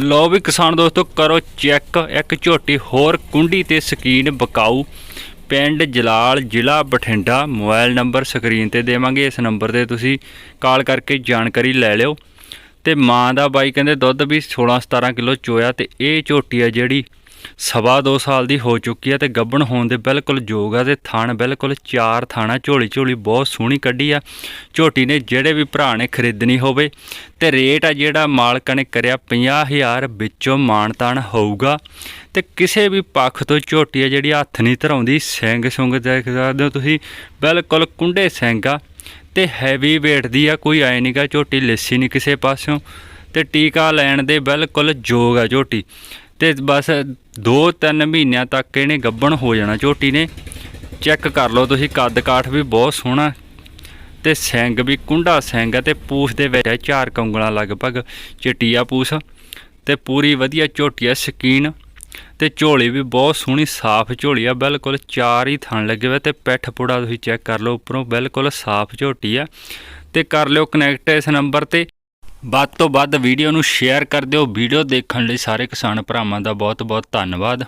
ਲੋ ਵੀ ਕਿਸਾਨ ਦੋਸਤੋ, ਕਰੋ ਚੈੱਕ। ਇੱਕ ਝੋਟੀ ਹੋਰ ਕੁੰਡੀ ਤੇ ਸਕੀਨ ਬਕਾਊ। ਪਿੰਡ ਜਲਾਲ, ਜ਼ਿਲ੍ਹਾ ਬਠਿੰਡਾ। ਮੋਬਾਈਲ ਨੰਬਰ ਸਕਰੀਨ ਤੇ ਦੇਵਾਂਗੇ। ਇਸ ਨੰਬਰ ਤੇ ਤੁਸੀਂ ਕਾਲ ਕਰਕੇ ਜਾਣਕਾਰੀ ਲੈ ਲਿਓ। ਤੇ ਮਾਂ ਦਾ ਬਾਈ ਕਹਿੰਦੇ, ਦੁੱਧ ਵੀ 16 17 ਕਿਲੋ ਚੋਇਆ ਤੇ ਇਹ ਝੋਟੀ ਆ ਜਿਹੜੀ ਸਵਾ ਦੋ ਸਾਲ ਦੀ ਹੋ ਚੁੱਕੀ ਆ ਤੇ ਗੱਭਣ ਹੋਣ ਦੇ ਬਿਲਕੁਲ ਯੋਗ ਆ ਤੇ ਥਣ ਬਿਲਕੁਲ ਚਾਰ ਥਾਣਾ ਝੋਲੀ ਝੋਲੀ ਬਹੁਤ ਸੋਹਣੀ ਕੱਢੀ ਆ। ਝੋਟੀ ਨੇ ਜਿਹੜੇ ਵੀ ਭਰਾ ਨੇ ਖਰੀਦਣੀ ਹੋਵੇ ਤੇ ਰੇਟ ਆ ਜਿਹੜਾ ਮਾਲਕਾਂ ਨੇ ਕਰਿਆ 50000 ਵਿੱਚੋਂ ਮਾਨਤਾਨ ਹੋਊਗਾ। ਤੇ ਕਿਸੇ ਵੀ ਪੱਖ ਤੋਂ ਝੋਟੀ ਆ ਜਿਹੜੀ ਹੱਥ ਨਹੀਂ ਧਰਾਉਂਦੀ, ਸਿੰਘ ਸੁੰਗ ਦੇਖ ਸਕਦੇ ਹੋ ਤੁਸੀਂ ਬਿਲਕੁਲ ਕੁੰਡੇ ਸਿੰਘ ਆ ਤੇ ਹੈਵੀ weight ਦੀ ਆ, ਕੋਈ ਐ ਨਹੀਂਗਾ ਝੋਟੀ ਲਿੱਸੀ ਨਹੀਂ ਕਿਸੇ ਪਾਸਿਓਂ ਤੇ ਟੀਕਾ ਲੈਣ ਦੇ ਬਿਲਕੁਲ ਯੋਗ ਆ ਝੋਟੀ। ਤੇ ਬਸ 2-3 ਮਹੀਨਿਆਂ ਤੱਕ ਇਹਨੇ ਗੱਬਣ ਹੋ ਜਾਣਾ। ਝੋਟੀ ਨੇ ਚੈੱਕ ਕਰ ਲਓ ਤੁਸੀਂ ਕੱਦ ਕਾਠ ਵੀ ਬਹੁਤ ਸੋਹਣਾ ਤੇ ਸਿੰਗ ਵੀ, ਕੁੰਡਾ ਸਿੰਗ ਹੈ ਤੇ ਪੂਛ ਦੇ ਵਿੱਚ ਚਾਰ ਕੌਂਗਲਾਂ ਲਗਭਗ, ਚਿੱਟੀਆ ਪੂਛ ਤੇ ਪੂਰੀ ਵਧੀਆ ਝੋਟੀ ਆ, ਸਕੀਨ ਤੇ ਝੋਲੀ ਵੀ ਬਹੁਤ ਸੋਹਣੀ, ਸਾਫ਼ ਝੋਲੀ ਆ, ਬਿਲਕੁਲ ਚਾਰ ਹੀ ਥਣ ਲੱਗੇ ਹੋਏ ਤੇ ਪਿੱਠ ਪੁੜਾ ਤੁਸੀਂ ਚੈੱਕ ਕਰ ਲਓ ਉੱਪਰੋਂ, ਬਿਲਕੁਲ ਸਾਫ਼ ਝੋਟੀ ਆ ਤੇ ਕਰ ਲਿਓ ਕਨੈਕਟ ਇਸ ਨੰਬਰ ਤੇ। ਵੱਧ ਤੋਂ ਵੱਧ ਵੀਡੀਓ ਨੂੰ ਸ਼ੇਅਰ ਕਰ ਦਿਓ। ਵੀਡੀਓ ਦੇਖਣ ਲਈ ਸਾਰੇ ਕਿਸਾਨ ਭਰਾਵਾਂ ਦਾ ਬਹੁਤ ਬਹੁਤ ਧੰਨਵਾਦ।